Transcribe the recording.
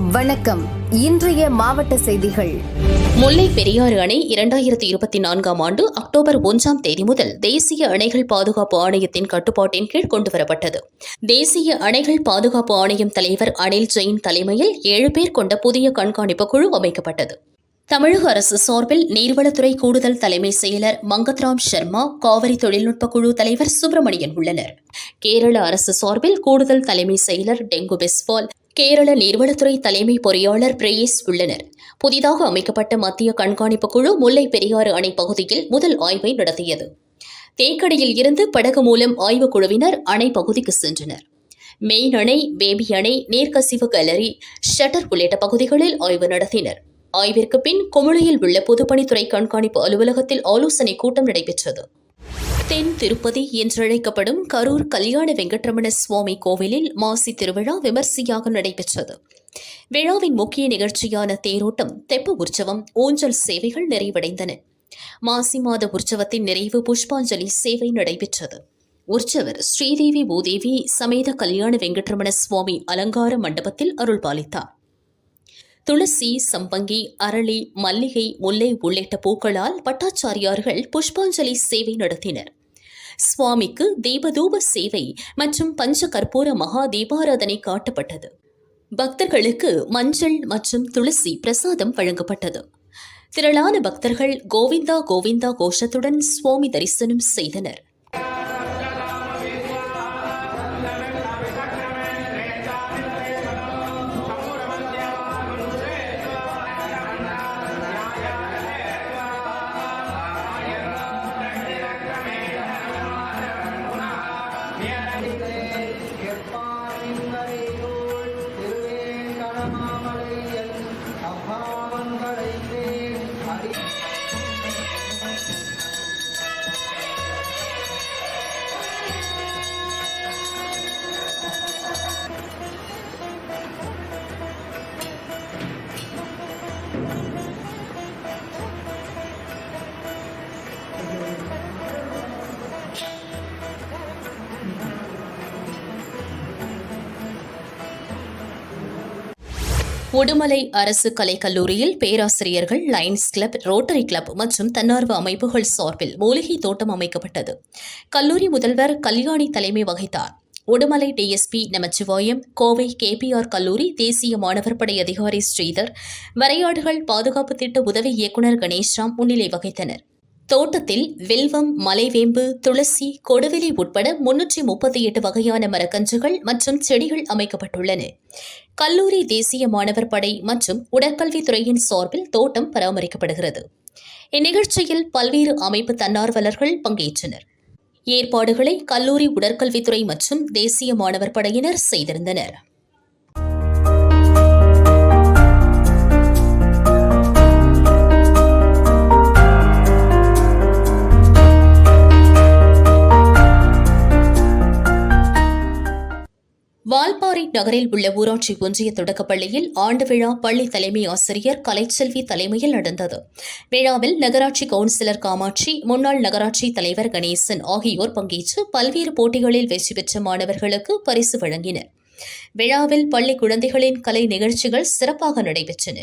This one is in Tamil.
வணக்கம். இன்றைய மாவட்ட செய்திகள். முல்லை பெரியாறு அணை இரண்டாயிரத்தி இருபத்தி நான்காம் ஆண்டு அக்டோபர் ஒன்றாம் தேதி முதல் தேசிய அணைகள் பாதுகாப்பு ஆணையத்தின் கட்டுப்பாட்டின் கீழ் கொண்டுவரப்பட்டது. தேசிய அணைகள் பாதுகாப்பு ஆணையம் தலைவர் அனில் ஜெயின் தலைமையில் ஏழு பேர் கொண்ட புதிய கண்காணிப்பு குழு அமைக்கப்பட்டது. தமிழக அரசு சார்பில் நீர்வளத்துறை கூடுதல் தலைமை செயலர் மங்கத்ராம் சர்மா காவிரி தொழில்நுட்ப குழு தலைவர் சுப்பிரமணியன் உள்ளனர். கேரள அரசு சார்பில் கூடுதல் தலைமை செயலர் டெங்கு பெஸ்வால் கேரள நீர்வளத்துறை தலைமை பொறியாளர் பிரேயஸ் உள்ளனர். புதிதாக அமைக்கப்பட்ட மத்திய கண்காணிப்பு குழு முல்லை பெரியாறு அணை பகுதியில் முதல் ஆய்வை நடத்தியது. தேக்கடியில் இருந்து படகு மூலம் ஆய்வுக் குழுவினர் அணை பகுதிக்கு சென்றனர். மெயின் அணை பேபி அணை நீர்க்கசிவு கலரி ஷட்டர் உள்ளிட்ட பகுதிகளில் ஆய்வு நடத்தினர். ஆய்விற்கு பின் குமுளியில் உள்ள பொதுப்பணித்துறை கண்காணிப்பு அலுவலகத்தில் ஆலோசனை கூட்டம் நடைபெற்றது. தென் திருப்பதி என்றழைக்கப்படும் கரூர் கல்யாண வெங்கட்ரமண சுவாமி கோவிலில் மாசி திருவிழா விமர்சையாக நடைபெற்றது. விழாவின் முக்கிய நிகழ்ச்சியான தேரோட்டம் தெப்ப உற்சவம் ஊஞ்சல் சேவைகள் நிறைவடைந்தன. மாசி மாத உற்சவத்தின் நிறைவு புஷ்பாஞ்சலி சேவை நடைபெற்றது. உற்சவர் ஸ்ரீதேவி பூதேவி சமேத கல்யாண வெங்கட்ரமண சுவாமி அலங்கார மண்டபத்தில் அருள் பாலித்தார் துளசி சம்பங்கி அரளி மல்லிகை முல்லை உள்ளிட்ட பூக்களால் பட்டாச்சாரியார்கள் புஷ்பாஞ்சலி சேவை நடத்தினர். சுவாமிக்கு தீபதூப சேவை மற்றும் பஞ்ச கற்பூர மகா தீபாராதனை காட்டப்பட்டது. பக்தர்களுக்கு மஞ்சள் மற்றும் துளசி பிரசாதம் வழங்கப்பட்டது. திரளான பக்தர்கள் கோவிந்தா கோவிந்தா கோஷத்துடன் சுவாமி தரிசனம் செய்தனர். உடுமலை அரசு கலைக்கல்லூரியில் பேராசிரியர்கள் லயன்ஸ் கிளப் ரோட்டரி கிளப் மற்றும் தன்னார்வ அமைப்புகள் சார்பில் மூலிகை தோட்டம் அமைக்கப்பட்டது. கல்லூரி முதல்வர் கல்யாணி தலைமை வகித்தார். உடுமலை டிஎஸ்பி நமச்சிவாயம் கோவை கேபிஆர் கல்லூரி தேசிய மாணவர் படை அதிகாரி ஸ்ரீதர் வரையாடுகள் பாதுகாப்பு திட்ட உதவி இயக்குநர் கணேஷ்ராம் முன்னிலை வகித்தனர். தோட்டத்தில் வில்வம் மலைவேம்பு துளசி கொடுவெளி உட்பட முன்னூற்றி முப்பத்தி எட்டு வகையான மரக்கன்றுகள் மற்றும் செடிகள் அமைக்கப்பட்டுள்ளன. கல்லூரி தேசிய மாணவர் படை மற்றும் உடற்கல்வித்துறையின் சார்பில் தோட்டம் பராமரிக்கப்படுகிறது. இந்நிகழ்ச்சியில் பல்வேறு அமைப்பு தன்னார்வலர்கள் பங்கேற்றனர். ஏற்பாடுகளை கல்லூரி உடற்கல்வித்துறை மற்றும் தேசிய மாணவர் படையினர் செய்திருந்தனர். வால்பாறை நகரில் உள்ள ஊராட்சி ஒன்றிய தொடக்கப்பள்ளியில் ஆண்டு விழா பள்ளி தலைமை ஆசிரியர் கலைச்செல்வி தலைமையில் நடந்தது. விழாவில் நகராட்சி கவுன்சிலர் காமாட்சி முன்னாள் நகராட்சி தலைவர் கணேசன் ஆகியோர் பங்கேற்று பல்வேறு போட்டிகளில் வெற்றி பெற்ற மாணவர்களுக்கு பரிசு வழங்கினர். விழாவில் பள்ளி குழந்தைகளின் கலை நிகழ்ச்சிகள் சிறப்பாக நடைபெற்றன.